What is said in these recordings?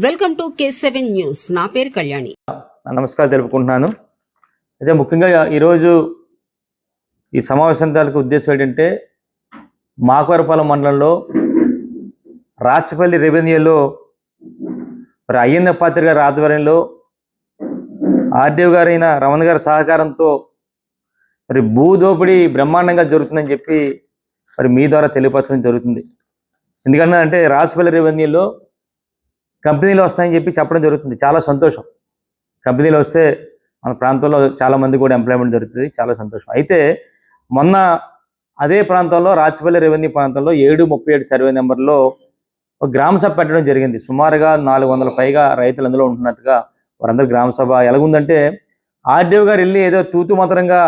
Welcome to K seven news. నా పేరు కళ్యాణి. నమస్కారం తెలుపుకుంటున్నాను. అయితే ముఖ్యంగా ఈరోజు ఈ సమావేశం తాలూకు ఉద్దేశం ఏంటంటే మాకవరపాలెం మండలంలో రాచపల్లి రెవెన్యూలో మరి అయ్యన్న పాత్రి గారి ఆధ్వర్యంలో ఆర్డీఓ గారైన రమణ గారి సహకారంతో మరి భూ దోపిడీ బ్రహ్మాండంగా జరుగుతుందని చెప్పి మరి మీ ద్వారా తెలియపరచడం జరుగుతుంది. ఎందుకంటే అంటే రాచపల్లి రెవెన్యూలో కంపెనీలు వస్తాయని చెప్పి చెప్పడం జరుగుతుంది. చాలా సంతోషం. కంపెనీలు వస్తే మన ప్రాంతంలో చాలా మంది కూడా ఎంప్లాయ్మెంట్ దొరుకుతుంది. చాలా సంతోషం. అయితే మొన్న అదే ప్రాంతంలో రాచపల్లి రెవెన్యూ ప్రాంతంలో ఏడు ముప్పై ఏడు సర్వే నెంబర్లో ఒక గ్రామ సభ పెట్టడం జరిగింది. సుమారుగా నాలుగు వందల పైగా రైతులు అందులో ఉంటున్నట్టుగా వారందరూ గ్రామ సభ ఎలాగుందంటే ఆర్డీఓ గారు వెళ్ళి ఏదో తూతు మాత్రంగా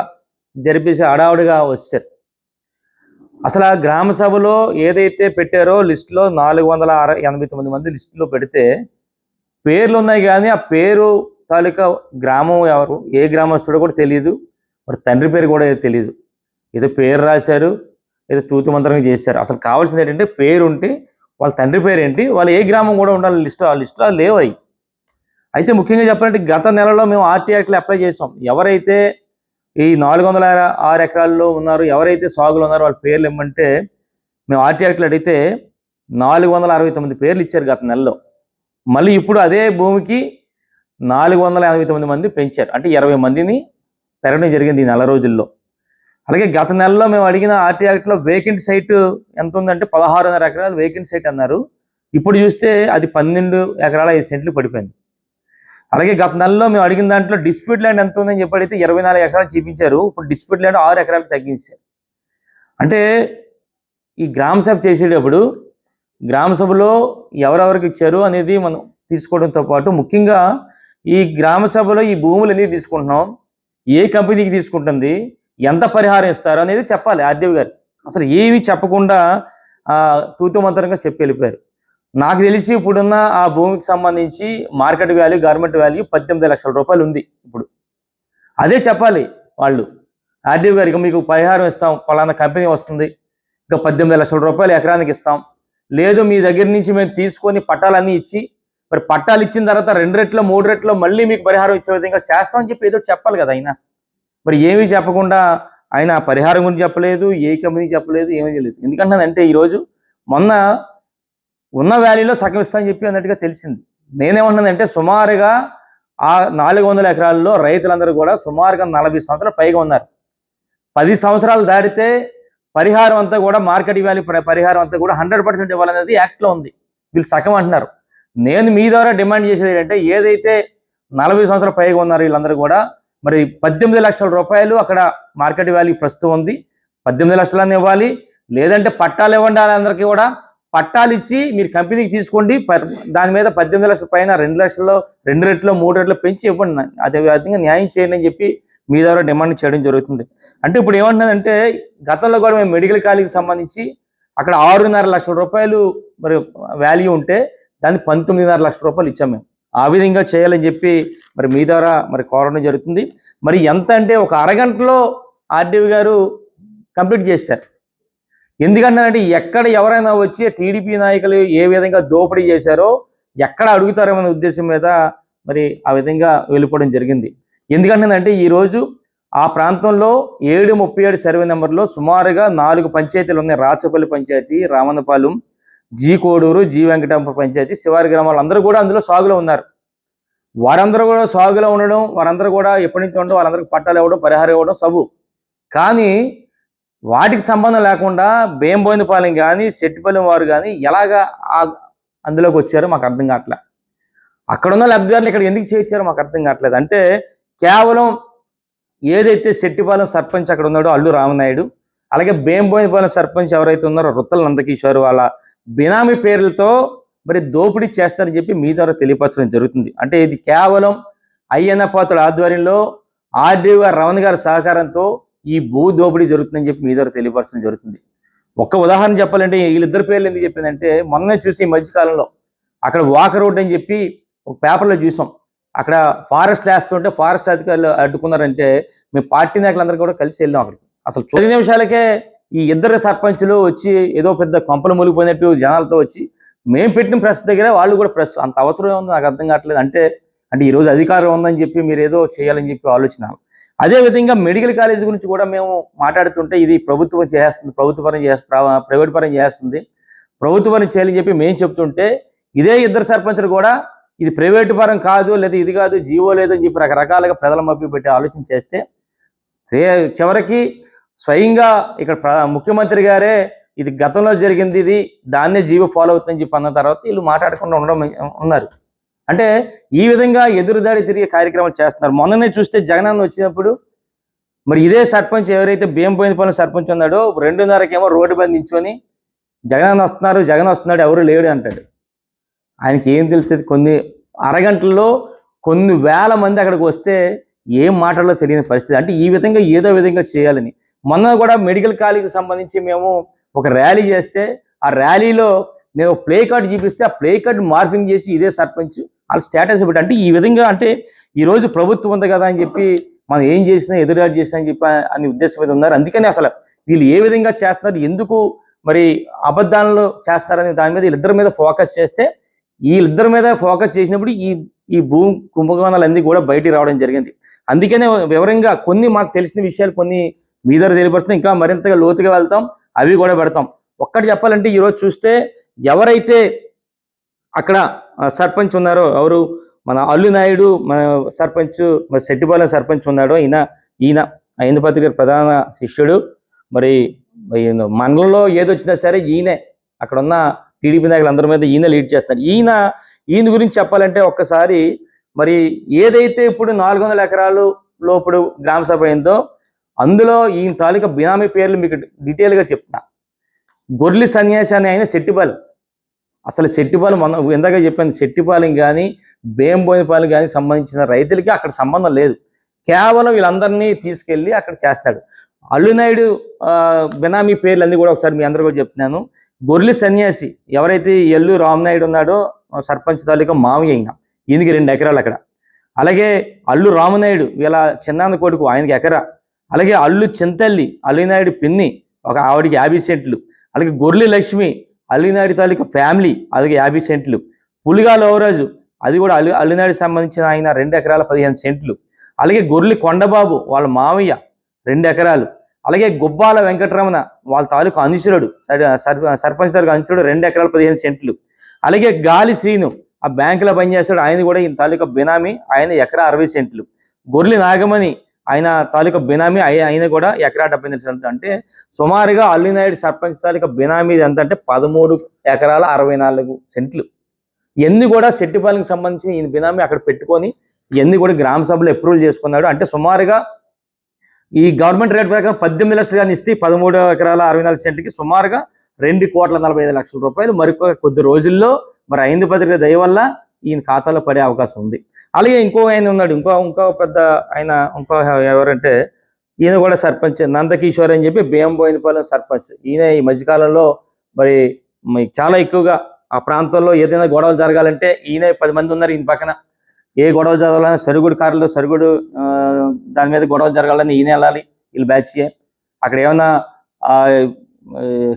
జరిపేసి హడావుడిగా వచ్చారు అసలు ఆ గ్రామ సభలో ఏదైతే పెట్టారో లిస్టులో నాలుగు వందల అరవై ఎనభై తొమ్మిది మంది లిస్టులో పెడితే పేర్లు ఉన్నాయి కానీ ఆ పేరు తాలూకా గ్రామం ఎవరు ఏ గ్రామస్తుడో కూడా తెలియదు మరి తండ్రి పేరు కూడా తెలియదు ఏదో పేరు రాశారు ఏదో తూతు మంత్రం చేశారు. అసలు కావాల్సింది ఏంటంటే పేరు ఉంటే వాళ్ళ తండ్రి పేరు ఏంటి వాళ్ళు ఏ గ్రామం కూడా ఉండాలి లిస్ట్ ఆ లిస్టులో లేవు అవి. అయితే ముఖ్యంగా చెప్పాలంటే గత నెలలో మేము ఆర్టీ యాక్ట్లు అప్లై చేసాం ఎవరైతే ఈ నాలుగు వందల ఆరు ఎకరాల్లో ఉన్నారు ఎవరైతే సాగులు ఉన్నారో వాళ్ళ పేర్లు ఇమ్మంటే మేము ఆర్టీ యాక్ట్లు అడిగితే నాలుగు వందల అరవై తొమ్మిది పేర్లు ఇచ్చారు గత నెలలో. మళ్ళీ ఇప్పుడు అదే భూమికి నాలుగు వందల ఎనభై తొమ్మిది మంది పెంచారు. అంటే ఇరవై మందిని పెరగడం జరిగింది ఈ నెల రోజుల్లో. అలాగే గత నెలలో మేము అడిగిన ఆర్టీ యాక్ట్లో వేకెంట్ సైట్ ఎంత ఉందంటే పదహారున్నర ఎకరాలు వేకెంట్ సైట్ అన్నారు. ఇప్పుడు చూస్తే అది పన్నెండు ఎకరాల ఐదు సెంట్లు పడిపోయింది. అలాగే గత నెలలో మేము అడిగిన దాంట్లో డిస్ప్యూట్ ల్యాండ్ ఎంత ఉందని చెప్పి అడిగితే ఇరవై నాలుగు ఎకరాలు చూపించారు. ఇప్పుడు డిస్ప్యూట్ ల్యాండ్ ఆరు ఎకరాలు తగ్గించారు. అంటే ఈ గ్రామ సభ చేసేటప్పుడు గ్రామ సభలో ఎవరెవరికి ఇచ్చారు అనేది మనం తీసుకోవడంతో పాటు ముఖ్యంగా ఈ గ్రామ సభలో ఈ భూములు ఎందుకు తీసుకుంటున్నాం? ఏ కంపెనీకి తీసుకుంటుంది? ఎంత పరిహారం ఇస్తారు అనేది చెప్పాలి ఆర్డీఓ గారు. అసలు ఏమీ చెప్పకుండా తూతమంతరంగా చెప్పి వెళ్ళిపోయారు. నాకు తెలిసి ఇప్పుడున్న ఆ భూమికి సంబంధించి మార్కెట్ వాల్యూ గవర్నమెంట్ వాల్యూ పద్దెనిమిది లక్షల రూపాయలు ఉంది ఇప్పుడు. అదే చెప్పాలి వాళ్ళు. ఆర్డీఓ గారికి మీకు పరిహారం ఇస్తాం పలానా కంపెనీ వస్తుంది ఇంకా పద్దెనిమిది లక్షల రూపాయలు ఎకరానికి ఇస్తాం. లేదు మీ దగ్గర నుంచి మేము తీసుకొని పట్టాలన్నీ ఇచ్చి మరి పట్టాలు ఇచ్చిన తర్వాత రెండు రెట్లో మూడు రెట్లో మళ్ళీ మీకు పరిహారం ఇచ్చే విధంగా చేస్తామని చెప్పి ఏదో చెప్పాలి కదా ఆయన. మరి ఏమీ చెప్పకుండా ఆయన పరిహారం గురించి చెప్పలేదు ఏ కంపెనీ చెప్పలేదు ఏమీ చేయలేదు ఎందుకంటే ఈరోజు మొన్న ఉన్న వ్యాలీలో సగం ఇస్తామని చెప్పి అన్నట్టుగా తెలిసింది. నేనేమన్నానంటే సుమారుగా ఆ నాలుగు వందల ఎకరాల్లో రైతులందరూ కూడా సుమారుగా నలభై సంవత్సరాలు పైగా ఉన్నారు. పది సంవత్సరాలు దాటితే పరిహారం అంతా కూడా మార్కెట్ వాల్యూ పరిహారం అంతా కూడా హండ్రెడ్ పర్సెంట్ ఇవ్వాలనేది యాక్ట్లో ఉంది. వీళ్ళు సగం అంటున్నారు. నేను మీ ద్వారా డిమాండ్ చేసేది ఏంటంటే ఏదైతే నలభై సంవత్సరాల పైగా ఉన్నారు వీళ్ళందరూ కూడా మరి పద్దెనిమిది లక్షల రూపాయలు అక్కడ మార్కెట్ వాల్యూ ప్రస్తుతం ఉంది. పద్దెనిమిది లక్షలన్నీ ఇవ్వాలి. లేదంటే పట్టాలు ఇవ్వండి వాళ్ళందరికీ కూడా పట్టాలు ఇచ్చి మీరు కంపెనీకి తీసుకోండి. పర్- దాని మీద పద్దెనిమిది లక్షల పైన రెండు లక్షల్లో రెండు రెట్లు మూడు రెట్లు పెంచి ఇవ్వండి. అదే విధంగా న్యాయం చేయండి అని చెప్పి మీ ద్వారా డిమాండ్ చేయడం జరుగుతుంది. అంటే ఇప్పుడు ఏమంటున్నదంటే గతంలో కూడా మేము మెడికల్ కాలేజీకి సంబంధించి అక్కడ ఆరున్నర లక్షల రూపాయలు మరి వాల్యూ ఉంటే దాన్ని పంతొమ్మిదిన్నర లక్షల రూపాయలు ఇచ్చాం మేము. ఆ విధంగా చేయాలని చెప్పి మరి మీ ద్వారా మరి కోరడం జరుగుతుంది. మరి ఎంత అంటే ఒక అరగంటలో ఆర్డీవి గారు కంప్లీట్ చేశారు. ఎందుకంటే ఎక్కడ ఎవరైనా వచ్చి టీడీపీ నాయకులు ఏ విధంగా దోపిడీ చేశారో ఎక్కడ అడుగుతారనే ఉద్దేశం మీద మరి ఆ విధంగా వెళ్ళిపోవడం జరిగింది. ఎందుకంటే ఈరోజు ఆ ప్రాంతంలో ఏడు ముప్పై ఏడు సర్వే నెంబర్లో సుమారుగా నాలుగు పంచాయతీలు ఉన్నాయి. రాచపల్లి పంచాయతీ రామన్నపాలెం జీ కోడూరు జీ వెంకటాంప పంచాయతీ శివారి గ్రామాలు అందరూ కూడా అందులో సాగులో ఉన్నారు. వారందరూ కూడా సాగులో ఉండడం వారందరూ కూడా ఎప్పటి నుంచి ఉండడం వాళ్ళందరికీ పట్టాలు ఇవ్వడం పరిహారం ఇవ్వడం సబు కానీ వాటికి సంబంధం లేకుండా బేంబోయినపాలెం కానీ సెట్టిపల్లి వారు కానీ ఎలాగా అందులోకి వచ్చారో మాకు అర్థం కావట్లే. అక్కడ ఉన్న లబ్ధిదారులు ఇక్కడ ఎందుకు చేయించారో మాకు అర్థం కావట్లేదు. అంటే కేవలం ఏదైతే సెట్టిపాలెం సర్పంచ్ అక్కడ ఉన్నాడో అల్లు రామనాయుడు అలాగే బేంబోయినపాలెం సర్పంచ్ ఎవరైతే ఉన్నారో రుత్తల నందకిషోర్ వాళ్ళ బినామీ పేర్లతో మరి దోపిడీ చేస్తారని చెప్పి మీ ద్వారా తెలియపరచడం జరుగుతుంది. అంటే ఇది కేవలం అయ్యన్న పాత్రుల ఆధ్వర్యంలో ఆర్డీఓ గారు రమణ గారి సహకారంతో ఈ భూ దోపిడీ జరుగుతుందని చెప్పి మీ ద్వారా తెలియపరచడం జరుగుతుంది. ఒక్క ఉదాహరణ చెప్పాలంటే వీళ్ళిద్దరు పేర్లు ఎందుకు చెప్పిందంటే మొన్నే చూసి ఈ మధ్యకాలంలో అక్కడ వాక రోడ్ అని చెప్పి ఒక పేపర్లో చూసాం. అక్కడ ఫారెస్ట్ వేస్తుంటే ఫారెస్ట్ అధికారులు అడ్డుకున్నారంటే మేము పార్టీ నాయకులందరూ కూడా కలిసి వెళ్ళాం అక్కడికి. అసలు చూసిన నిమిషాలకే ఈ ఇద్దరు సర్పంచులు వచ్చి ఏదో పెద్ద కొంపలు మునిగిపోయినట్టు జనాలతో వచ్చి మేము పెట్టిన ప్రెస్ దగ్గర వాళ్ళు కూడా ప్రెస్. అంత అవసరం ఉంది నాకు అర్థం కావట్లేదు. అంటే అంటే ఈరోజు అధికారం ఉందని చెప్పి మీరు ఏదో చేయాలని చెప్పి ఆలోచన. అదేవిధంగా మెడికల్ కాలేజ్ గురించి కూడా మేము మాట్లాడుతుంటే ఇది ప్రభుత్వం చేస్తుంది ప్రభుత్వ పరం చేస్త ప్రైవేట్ పరం చేస్తుంది. ప్రభుత్వ పరం చేయాలని చెప్పి మేము చెప్తుంటే ఇదే ఇద్దరు సర్పంచులు కూడా ఇది ప్రైవేట్ పరం కాదు లేదా ఇది కాదు జీవో లేదని చెప్పి రకరకాలుగా ప్రజల మభ్య పెట్టి ఆలోచన చేస్తే చివరికి స్వయంగా ఇక్కడ ప్ర- ముఖ్యమంత్రి గారే ఇది గతంలో జరిగింది ఇది దాన్నే జీవో ఫాలో అవుతుందని చెప్పి అన్న తర్వాత వీళ్ళు మాట్లాడకుండా ఉండడం ఉన్నారు. అంటే ఈ విధంగా ఎదురుదాడి తిరిగే కార్యక్రమాలు చేస్తున్నారు. మొన్ననే చూస్తే జగనన్న వచ్చినప్పుడు మరి ఇదే సర్పంచ్ ఎవరైతే బియ్యంపోయినపల్లి సర్పంచ్ ఉన్నాడో రెండున్నరకేమో రోడ్డు మీద నించుకొని జగన్ వస్తున్నారు జగన్ వస్తున్నాడు ఎవరు లేడు అంటాడు. ఆయనకి ఏం తెలిసేది కొన్ని అరగంటల్లో కొన్ని వేల మంది అక్కడికి వస్తే ఏం మాటల్లో తెలియని పరిస్థితి. అంటే ఈ విధంగా ఏదో విధంగా చేయాలని. మొన్న కూడా మెడికల్ కాలేజీకి సంబంధించి మేము ఒక ర్యాలీ చేస్తే ఆ ర్యాలీలో నేను ప్లే కార్డ్ చూపిస్తే ఆ ప్లే కార్డ్ మార్ఫింగ్ చేసి ఇదే సర్పంచ్ వాళ్ళ స్టేటస్ పెట్టి. అంటే ఈ విధంగా అంటే ఈ రోజు ప్రభుత్వం ఉంది కదా అని చెప్పి మనం ఏం చేసినా ఎదురాడు చేసినా అని చెప్పి అని ఉద్దేశం మీద ఉన్నారు. అందుకని అసలు వీళ్ళు ఏ విధంగా చేస్తున్నారు ఎందుకు మరి అబద్ధాలను చేస్తారనే దాని మీద వీళ్ళిద్దరి మీద ఫోకస్ చేస్తే వీళ్ళిద్దరి మీద ఫోకస్ చేసినప్పుడు ఈ ఈ భూ కుంభకోణాలన్నీ కూడా బయటికి రావడం జరిగింది. అందుకనే వివరంగా కొన్ని మాకు తెలిసిన విషయాలు కొన్ని మీ దగ్గర తెలియపరుస్తాం ఇంకా మరింతగా లోతుగా వెళ్తాం. అవి కూడా పెడతాం. ఒక్కటి చెప్పాలంటే ఈరోజు చూస్తే ఎవరైతే అక్కడ సర్పంచ్ ఉన్నారో ఎవరు మన అల్లు నాయుడు మన సర్పంచ్ మరి శెట్టిపాలెం సర్పంచ్ ఉన్నాడో ఈయన ఈయన ఐందపతి గారి ప్రధాన శిష్యుడు. మరి మండలంలో ఏదొచ్చినా సరే ఈయనే. అక్కడ ఉన్న టీడీపీ నాయకులు అందరి మీద ఈయన లీడ్ చేస్తారు ఈయన ఈయన గురించి చెప్పాలంటే ఒక్కసారి మరి ఏదైతే ఇప్పుడు నాలుగు వందల ఎకరాలు ఇప్పుడు గ్రామ సభ అయిందో అందులో ఈయన తాలూకా బినామీ పేర్లు మీకు డీటెయిల్గా చెప్తాను గొర్లి సన్యాసి అని ఆయన శెట్టిపాలెం. అసలు శెట్టిపాలెం మనం ఇందాక చెప్పాను శెట్టిపాలెం కానీ బేంబోయినపాలెం కానీ సంబంధించిన రైతులకి అక్కడ సంబంధం లేదు. కేవలం వీళ్ళందరినీ తీసుకెళ్ళి అక్కడ చేస్తాడు. అల్లునాయుడు ఆ, బినామీ పేర్లు కూడా ఒకసారి మీ అందరూ కూడా చెప్తున్నాను. గొర్లి సన్యాసి ఎవరైతే ఎల్లు రామనాయుడు ఉన్నాడో సర్పంచ్ తాలూకా మామయ్య అయిన ఈయనకి రెండు ఎకరాలు అక్కడ. అలాగే అల్లు రామనాయుడు వీళ్ళ చిన్నాన్న కొడుకు ఆయనకి ఎకరా. అలాగే అల్లు చింతల్లి అల్లినాయుడు పిన్ని ఒక ఆవిడికి యాభై సెంట్లు. అలాగే గొర్రెలి లక్ష్మి అల్లినాడి తాలూకా ఫ్యామిలీ అలాగే యాభై సెంట్లు. పులిగా లోవరాజు అది కూడా అల్లు అల్లినాడికి సంబంధించిన ఆయన రెండు ఎకరాల పదిహేను సెంట్లు. అలాగే గొర్రెలి కొండబాబు వాళ్ళ మామయ్య రెండు ఎకరాలు. అలాగే గుబ్బాల వెంకటరమణ వాళ్ళ తాలూకా అనుచరుడు సర్- సర్పంచ్ తాలూకు అనుచరుడు రెండు ఎకరాల పదిహేను సెంట్లు. అలాగే గాలి శ్రీను ఆ బ్యాంకులో పనిచేస్తాడు ఆయన కూడా ఈయన తాలూకా బినామీ ఆయన ఎకరా అరవై సెంట్లు. గొర్రెలి నాగమణి ఆయన తాలూకా బినామీ అయి- ఆయన కూడా ఎకరా డెబ్బై ఎనిమిది అంటే సుమారుగా అల్లినాయుడు సర్పంచ్ తాలూకా బినామీ ఎంత అంటే పదమూడు ఎకరాల అరవై నాలుగు సెంట్లు. ఎన్ని కూడా సెట్టిపాలెంకి సంబంధించి ఈయన బినామీ అక్కడ పెట్టుకొని ఎన్ని కూడా గ్రామ సభలు అప్రూవల్ చేసుకున్నాడు. అంటే సుమారుగా ఈ గవర్నమెంట్ రేట్ ప్రకారం పద్దెనిమిది లక్షలు కానీ ఇస్తే పదమూడు ఎకరాల అరవై నాలుగు సెంట్లకి సుమారుగా రెండు కోట్ల నలభై ఐదు లక్షల రూపాయలు. మరికొక కొద్ది రోజుల్లో మరి ఐదు పత్రిక దయ వల్ల ఈయన ఖాతాలో పడే అవకాశం ఉంది. అలాగే ఇంకో ఆయన ఉన్నాడు ఇంకో ఇంకో పెద్ద ఆయన ఇంకో ఎవరంటే ఈయన కూడా సర్పంచ్ నందకిషోర్ అని చెప్పి బియ్యంబోయినపాలెం సర్పంచ్. ఈయన ఈ మధ్యకాలంలో మరి చాలా ఎక్కువగా ఆ ప్రాంతంలో ఏదైనా గొడవలు జరగాలంటే ఈయన పది మంది ఉన్నారు ఈయన పక్కన. ఏ గొడవలు జరగాలని సరుగుడు కారులో సరుగుడు ఆ, దాని మీద గొడవలు జరగాలని ఈయన వెళ్ళాలి వీళ్ళు బ్యాచ్ అక్కడ ఏమైనా ఆ,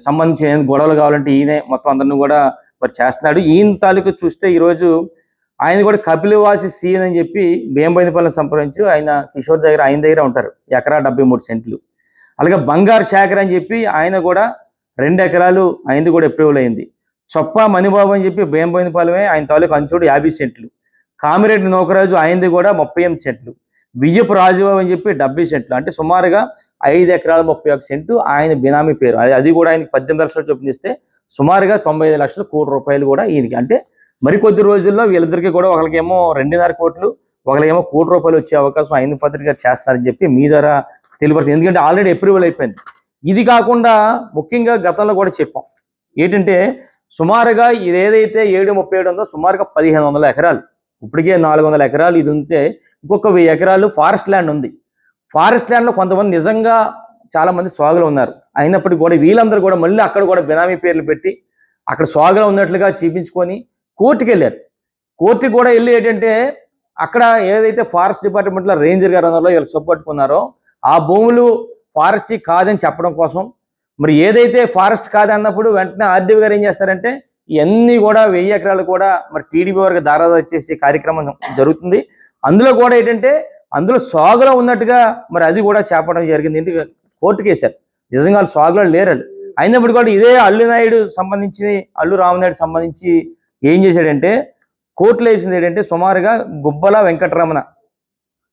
సంబంధించిన గొడవలు కావాలంటే ఈయనే మొత్తం అందరిని కూడా మరి చేస్తున్నాడు. ఈయన తాలూకు చూస్తే ఈరోజు ఆయన కూడా కపిలవాసి సీన్ అని చెప్పి భీమబైనపల్లిని సంప్రదించి ఆయన కిషోర్ దగ్గర ఆయన దగ్గర ఉంటారు. ఎకరా డెబ్బై మూడు సెంట్లు. అలాగే బంగారు శాఖర్ అని చెప్పి ఆయన కూడా రెండు ఎకరాలు ఆయనది కూడా అప్రూవల్ అయింది. చొప్ప మణిబాబు అని చెప్పి భీమబైనపాలెమే ఆయన తాలూకు అంచుడు యాభై సెంట్లు. కామిరెడ్డి నౌకరాజు ఆయనది కూడా ముప్పై ఎనిమిది సెంట్లు. విజయపు రాజుబాబు అని చెప్పి డెబ్బై సెంట్లు. అంటే సుమారుగా ఐదు ఎకరాల ముప్పై ఒక సెంటు ఆయన బినామీ పేరు. అది- అది కూడా ఆయనకి పద్దెనిమిది లక్షలు చొప్పున ఇస్తే సుమారుగా తొంభై ఐదు లక్షల కోటి రూపాయలు కూడా ఈయనకి. అంటే మరికొద్ది రోజుల్లో వీళ్ళిద్దరికీ కూడా ఒకరికేమో రెండున్నర కోట్లు ఒకరికేమో కోటి రూపాయలు వచ్చే అవకాశం ఐదు పత్రిక చేస్తారని చెప్పి మీ ద్వారా తెలియపడుతుంది. ఎందుకంటే ఆల్రెడీ అప్రూవల్ అయిపోయింది. ఇది కాకుండా ముఖ్యంగా గతంలో కూడా చెప్పాం. ఏంటంటే సుమారుగా ఇది ఏదైతే ఏడు ముప్పై ఏడు ఉందో సుమారుగా పదిహేను వందల ఎకరాలు. ఇప్పటికే నాలుగు వందల ఎకరాలు. ఇది ఉంటే ఇంకొక వెయ్యి ఎకరాలు ఫారెస్ట్ ల్యాండ్ ఉంది. ఫారెస్ట్ ల్యాండ్లో కొంతమంది నిజంగా చాలా మంది స్వాగులు ఉన్నారు. అయినప్పటికీ కూడా వీళ్ళందరూ కూడా మళ్ళీ అక్కడ కూడా బినామీ పేర్లు పెట్టి అక్కడ స్వాగులు ఉన్నట్లుగా చూపించుకొని కోర్టుకి వెళ్ళారు కోర్టుకి కూడా వెళ్ళి ఏంటంటే అక్కడ ఏదైతే ఫారెస్ట్ డిపార్ట్మెంట్లో రేంజర్ గారు ఉన్నారో వీళ్ళు సొప్పట్టుకున్నారో ఆ భూములు ఫారెస్ట్ కాదని చెప్పడం కోసం. మరి ఏదైతే ఫారెస్ట్ కాదన్నప్పుడు వెంటనే ఆర్డీఓ గారు ఏం చేస్తారంటే ఇవన్నీ కూడా వెయ్యి ఎకరాలు కూడా మరి టీడీపీ వారికి దారాదా వచ్చేసి కార్యక్రమం జరుగుతుంది. అందులో కూడా ఏంటంటే అందులో సాగులో ఉన్నట్టుగా మరి అది కూడా చేపడం జరిగింది. ఎందుకు కోర్టుకి వేశారు. నిజంగా వాళ్ళు సాగులో లేరు అయినప్పుడు కూడా ఇదే అల్లు నాయుడు సంబంధించి అల్లు రామనాయుడు సంబంధించి ఏం చేశాడంటే కోర్టులో వేసింది ఏంటంటే సుమారుగా గుబ్బల వెంకటరమణ.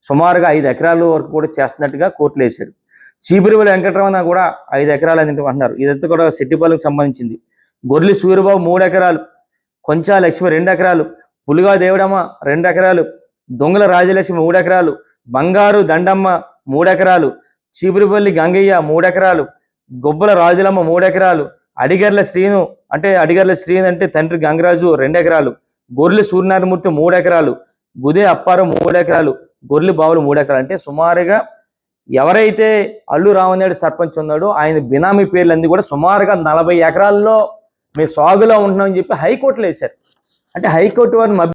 సుమారుగా ఐదు ఎకరాల వరకు కూడా చేస్తున్నట్టుగా కోర్టులో వేశాడు చీపురివల్లి వెంకటరమణ కూడా ఐదు ఎకరాలు అని అంటున్నారు. ఇదంతా కూడా సెట్టిపాలకు సంబంధించింది. గొర్రెలి సూర్యబాబు మూడు ఎకరాలు కొంచా లక్ష్మి రెండు ఎకరాలు పులిగా దేవుడమ్మ రెండు ఎకరాలు దొంగల రాజలక్ష్మి మూడు ఎకరాలు బంగారు దండమ్మ మూడు ఎకరాలు చీపురిపల్లి గంగయ్య మూడు ఎకరాలు గొబ్బల రాజులమ్మ మూడు ఎకరాలు అడిగర్ల శ్రీను అంటే అడిగర్ల శ్రీ అంటే తండ్రి గంగరాజు రెండు ఎకరాలు గొర్రెలు సూర్యనారాయణమూర్తి మూడు ఎకరాలు గుదే అప్పారం మూడు ఎకరాలు గొర్రెలు బావులు మూడు ఎకరాలు అంటే సుమారుగా ఎవరైతే అల్లు రామనాయుడు సర్పంచ్ ఉన్నాడో ఆయన బినామీ పేర్లన్నీ కూడా సుమారుగా నలభై ఎకరాల్లో మీ సాగులో ఉంటున్నామని చెప్పి హైకోర్టులో వేశారు. అంటే హైకోర్టు వారిని